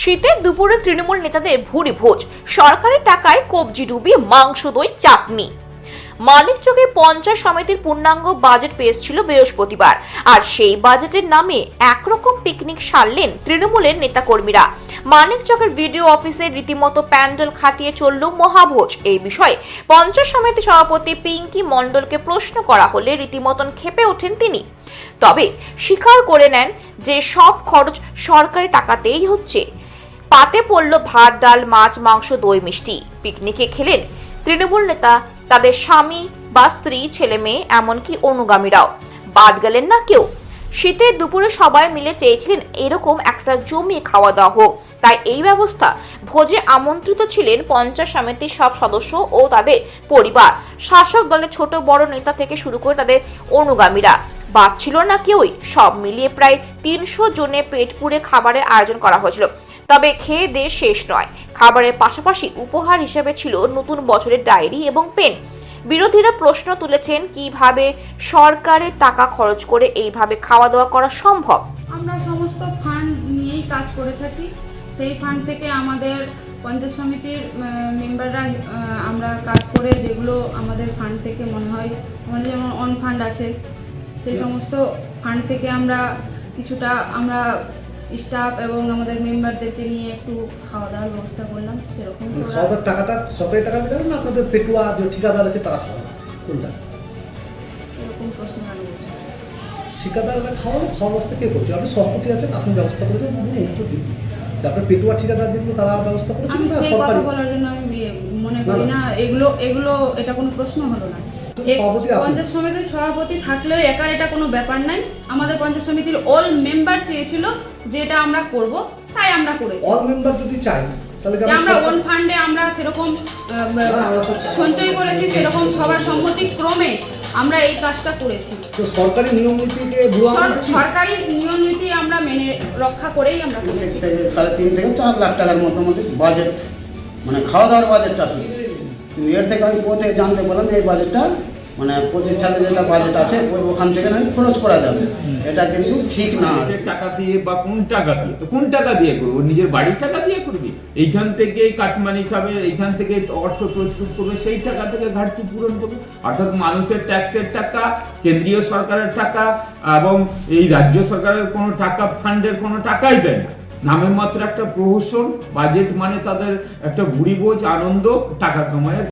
শীতের দুপুরে তৃণমূল নেতাদের ভুরি ভোজ। সরকারি টাকায় কবজি ডুবিয়ে মাংস দই, চাটনি। মানিকচকে পঞ্চায়েত সমিতির পূর্ণাঙ্গ বাজেট পেশ ছিল বৃহস্পতিবার। আর সেই বাজেটের নামে একরকম পিকনিক সারলেন তৃণমূলের নেতাকর্মীরা। মানিকচকের ভিডিও অফিসে রীতিমতো প্যান্ডেল খাটিয়ে চলল মহাভোজ। এই বিষয়ে পঞ্চায়েত সমিতি সভাপতি পিঙ্কি মণ্ডলকে প্রশ্ন করা হলে রীতিমতন খেপে ওঠেন তিনি। তবে স্বীকার করে নেন যে সব খরচ সরকারি টাকাতেই হচ্ছে। পাতে পড়ল ভাত, ডাল, মাছ, মাংস, দই, মিষ্টি। পিকনিকে খেলেন তৃণমূল নেতা, তাদের স্বামী বা স্ত্রী, ছেলে মেয়ে, এমনকি অনুগামীরাও। বাদ গেলেন না কেউ। শীতের দুপুরে সবাই মিলে চেয়েছিলেন এরকম একটা জমিয়ে খাওয়া দাওয়া হোক। তাই এই ব্যবস্থা ভোজে আমন্ত্রিত ছিলেন পঞ্চায়েত সমিতির সব সদস্য ও তাদের পরিবার। শাসক দলের ছোট বড় নেতা থেকে শুরু করে তাদের অনুগামীরা। বাদ ছিল না কেউই। সব মিলিয়ে প্রায় তিনশো জনে পেট পুড়ে খাবারের আয়োজন করা হয়েছিল। তবে খেয়ে দিয়ে শেষ নয়। খাবারের পাশাপাশি উপহার হিসেবে ছিল নতুন বছরের ডায়েরি এবং পেন। বিরোধীরা প্রশ্ন তুলেছেন, কীভাবে সরকারের টাকা খরচ করে এইভাবে খাওয়া দাওয়া করা সম্ভব? আমরা সমস্ত ফান্ড নিয়েই কাজ করে থাকি। সেই ফান্ড থেকে আমাদের পঞ্চায়েত সমিতির মেম্বাররা আমরা কাজ করে যেগুলো আমাদের ফান্ড থেকে মনে হয় আমাদের যেমন অন ফান্ড আছে, সেই সমস্ত ফান্ড থেকে আমরা কিছুটা আমরা স্টাফ এবং আমাদের মেম্বারদেরকে নিয়ে একটু খাওয়া দাওয়ার ব্যবস্থা করলাম সেরকম। খাওয়া দাওয়ার টাকাটা সরকারি টাকা দেবেন না? আপনাদের পেটুয়া যে ঠিকাদার আছে তারা খাওয়াবে কোনটা? এরকম প্রশ্ন জানিয়েছে ঠিকাদাররা খাওয়ানো খাওয়ার ব্যবস্থা কে করছে? আপনি সভাপতি আছেন আপনি ব্যবস্থা করেছেন আপনি উত্তর দিন। আপনার পেটুয়া ঠিকাদার যেগুলো তারা ব্যবস্থা করেছেন আমি না সরকারি বলার জন্য আমি মনে করি না এগুলো এগুলো এটা কোনো প্রশ্ন হলো না। পঞ্চায়েত সমিতির সভাপতি থাকলেও একার এটা কোনো ব্যাপার নাই। আমাদের পঞ্চায়েত সমিতির অল মেম্বার চেয়েছিল যে এটা আমরা করব তাই আমরা করেছি। অল মেম্বার যদি চাই তাহলে কি যে আপনি আমরা ওন ফান্ডে আমরা সেরকম আহ, না, আমরা সব- সঞ্চয় করেছি সেরকম সবার সম্মতি ক্রমে আমরা এই কাজটা করেছি। সরকারি নিয়ম নীতিকে সরকারি নিয়ম নীতি আমরা মেনে রক্ষা করেই আমরা করেছি। সাড়ে তিন থেকে চার লাখ টাকার মোটামুটি বাজেট মানে খাওয়া দাওয়ার বাজেটটা শুধু এর থেকে আমি কোথা থেকে জানতে পারলাম এই বাজেটটা মানে পঁচিশ সালে যেটা বাজেট আছে ওই ওখান থেকে নাকি খরচ করা যাবে। এটা কিন্তু ঠিক না। টাকা দিয়ে বা কোন টাকা দিয়ে? তো কোন টাকা দিয়ে করব? নিজের বাড়ির টাকা দিয়ে করবি? এইখান থেকে কাটমানি খাবে এইখান থেকে অর্থ প্রস্তুত করবে সেই টাকা থেকে ঘাটতি পূরণ করবে। অর্থাৎ মানুষের ট্যাক্সের টাকা কেন্দ্রীয় সরকারের টাকা এবং এই রাজ্য সরকারের কোনো টাকা ফান্ডের কোনো টাকাই দেয় না। নামের মাত্র একটা প্রহসন বাজেট মানে তাদের একটা ভুড়ি বোঝ আনন্দ টাকা কামায়